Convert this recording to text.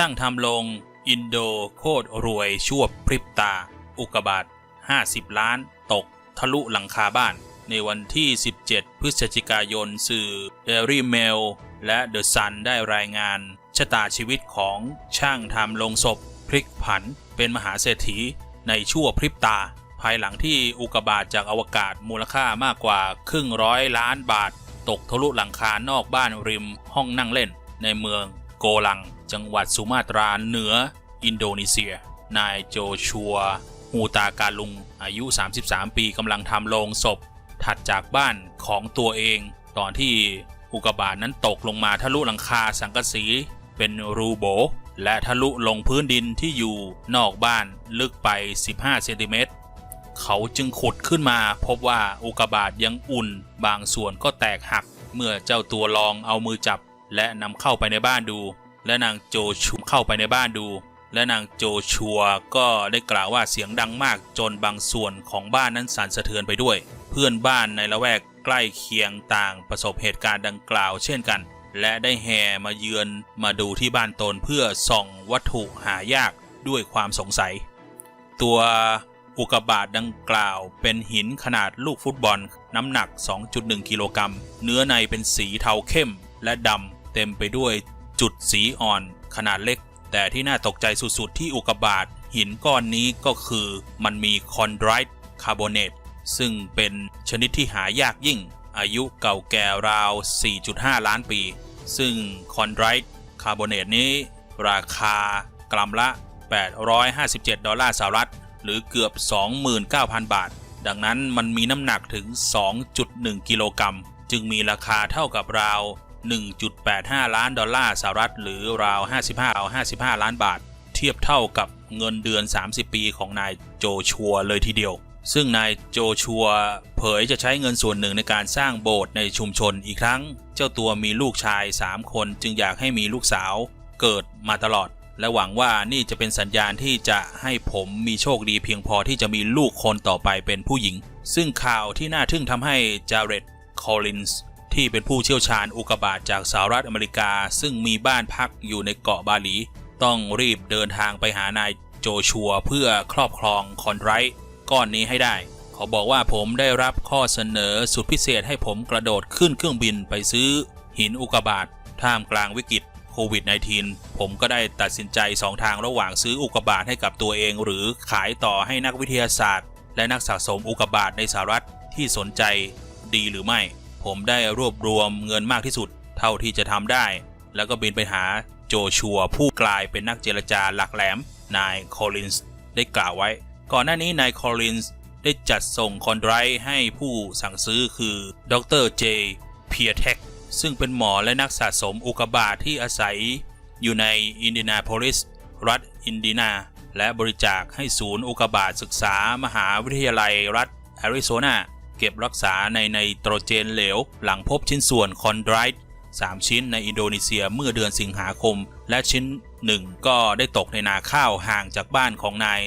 ช่างทำลง อินโดโคตรรวยชั่วพริบตา อุกกาบาต50 ล้าน ตก ทะลุหลังคาบ้าน ในวันที่ 17 พฤศจิกายนสื่อ Daily Mail และ The Sun ได้รายงานชะตาชีวิตของช่างทำลงศพ พลิกผัน เป็นมหาเศรษฐี ในชั่วพริบตา ภายหลังที่อุกบาตจากอวกาศมูลค่ามากกว่าครึ่งร้อยล้านบาท ตกทะลุหลังคานอกบ้านริมห้องนั่งเล่น ในเมืองโกลัง จังหวัดสุมาตราเหนืออินโดนีเซีย นายโจชัวฮูตากาลุง อายุ 33 ปีกำลังทำโลงศพ ถัดจากบ้านของตัวเอง ตอนที่อุกกาบาตนั้นตกลงมาทะลุหลังคาสังกะสีเป็นรูโบ และทะลุลงพื้นดินที่อยู่นอกบ้านลึกไป 15 เซนติเมตร เขาจึงขุดขึ้นมาพบว่าอุกกาบาตยังอุ่น บางส่วนก็แตกหัก เมื่อเจ้าตัวลองเอามือจับ และนำเข้าไปในบ้านดู และนางโจชูเข้าไปในบ้านดู และนางโจชัวก็ได้กล่าวว่าเสียงดังมากจนบางส่วนของบ้านนั้นสั่นสะเทือนไปด้วย เพื่อนบ้านในละแวกใกล้เคียงต่างประสบเหตุการณ์ดังกล่าวเช่นกัน และได้แห่มาเยือนมาดูที่บ้านตนเพื่อส่องวัตถุหายากด้วยความสงสัย ตัวอุกกาบาตดังกล่าวเป็นหินขนาดลูกฟุตบอล น้ำหนัก 2.1 กิโลกรัม เนื้อในเป็นสีเทาเข้มและดำเต็มไปด้วย จุดสีอ่อนขนาดเล็ก แต่ที่น่าตกใจสุดๆ ที่อุกกาบาตหินก้อนนี้ก็คือมันมีคอนไดรต์คาร์บอเนตซึ่งเป็นชนิดที่หายากยิ่ง อายุเก่าแก่ราว 4.5 ล้านปี ซึ่งคอนไดรต์คาร์บอเนตนี้ราคากรัมละ 857 ดอลลาร์สหรัฐ หรือเกือบ 29,000 บาท ดังนั้นมันมีน้ำหนักถึง 2.1 กิโลกรัม จึงมีราคาเท่ากับราว 1.85 ล้านดอลลาร์สหรัฐหรือราว55ราว55 ล้านบาท เทียบเท่ากับเงินเดือน 30 ปีของนายโจชัวเลยทีเดียว ซึ่งนายโจชัวเผยจะใช้เงินส่วนหนึ่งในการสร้างโบสถ์ในชุมชนอีกครั้ง เจ้าตัวมีลูกชาย 3 คนจึงอยากให้มีลูกสาวเกิดมาตลอด และหวังว่านี่จะเป็นสัญญาณที่จะให้ผมมีโชคดีเพียงพอที่จะมีลูกคนต่อไปเป็นผู้หญิง ซึ่งข่าวที่น่าทึ่งทำให้จาเรตคอลลินส์ ที่เป็นผู้เชี่ยวชาญอุกบาตจากสหรัฐอเมริกา ซึ่งมีบ้านพักอยู่ในเกาะบาหลี ต้องรีบเดินทางไปหานายโจชัวเพื่อครอบครองคอนไรต์ก้อนนี้ให้ได้ เขาบอกว่าผมได้รับข้อเสนอสุดพิเศษให้ผมกระโดดขึ้นเครื่องบินไปซื้อ หินอุกบาตท่ามกลางวิกฤตโควิด -19 ผมก็ได้ตัดสินใจสองทางระหว่างซื้ออุกบาตให้กับตัวเอง หรือขายต่อให้นักวิทยาศาสตร์ และนักสะสมอุกบาตในสหรัฐที่สนใจดีหรือไม่ ผมได้รวบรวมเงินมากที่สุด เท่าที่จะทำได้ แล้วก็บินไปหาโจชัวผู้กลายเป็นนักเจรจาหลักแหลมนายคอลลินส์ได้กล่าวไว้ ก่อนหน้านี้นายคอลลินส์ได้จัดส่งคอนไดร์ให้ผู้สั่งซื้อคือดรเจเพียเทคซึ่งเป็นหมอและนักสะสมอุกกาบาตที่อาศัยอยู่ในอินเดียนาโพลิส รัฐอินเดียนา และบริจาคให้ศูนย์อุกกาบาตศึกษามหาวิทยาลัยรัฐแอริโซนา เก็บรักษาในไนโตรเจนเหลว หลังพบชิ้นส่วนคอนไดรต์3 ชิ้นในอินโดนีเซียเมื่อเดือนสิงหาคม และชิ้นหนึ่งก็ได้ตกในนาข้าวห่างจากบ้านของนาย